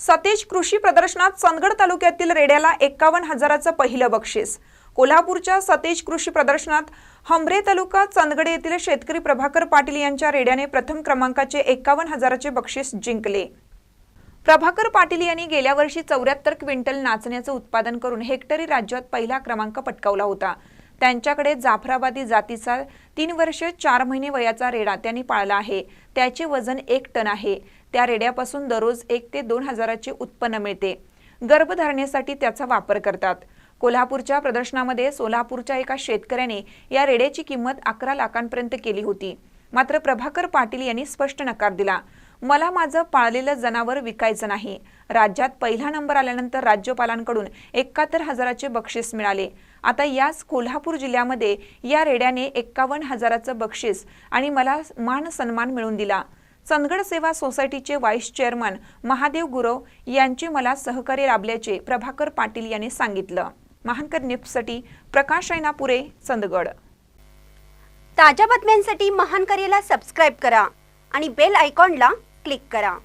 सतेज कृषी प्रदर्शनात चंदगड तालुक्यातील रेड्याला एक्कावन्न हजाराचं पहिलं बक्षीस. कोल्हापूरच्या सतेज कृषी प्रदर्शनात हमरे तालुका चंदगड येथील शेतकरी प्रभाकर पाटील यांच्या रेड्याने प्रथम क्रमांकाचे एक्कावन्न हजाराचे बक्षीस जिंकले. प्रभाकर पाटील यांनी गेल्या वर्षी चौऱ्याहत्तर क्विंटल नाचण्याचं उत्पादन करून हेक्टरी राज्यात पहिला क्रमांक पटकावला होता. त्यांच्याकडे जाफराबादी जातीचा तीन वर्ष चार महिने वयाचा रेडा त्यांनी पाळला आहे. त्याचे वजन एक टन आहे. त्या रेड्यापासून दररोज एक ते दोन हजाराचे उत्पन्न मिळते. गर्भधारणेसाठी त्याचा वापर करतात. कोल्हापूरच्या प्रदर्शनामध्ये सोलापूरच्या एका शेतकऱ्याने या रेड्याची किंमत अकरा लाखांपर्यंत केली होती. मात्र प्रभाकर पाटील यांनी स्पष्ट नकार दिला. मला माझं पाळलेलं जनावर विकायचं नाही. राज्यात पहिला नंबर आल्यानंतर राज्यपालांकडून एकाहत्तर हजाराचे बक्षीस मिळाले. आता याच कोल्हापूर जिल्ह्यामध्ये या रेड्याने एक्कावन्न हजाराचं बक्षीस आणि मला मान सन्मान मिळवून दिला. चंदगड सेवा सोसायटीचे व्हाईस चेअरमन महादेव गुरव यांचे मला सहकार्य लाभल्याचे प्रभाकर पाटील यांनी सांगितलं. महानकर न्यूजसाठी प्रकाश ऐनापुरे चंदगड. ताज्या बातम्यांसाठी महान करेला सबस्क्राईब करा आणि बेल आयकॉनला क्लिक करा.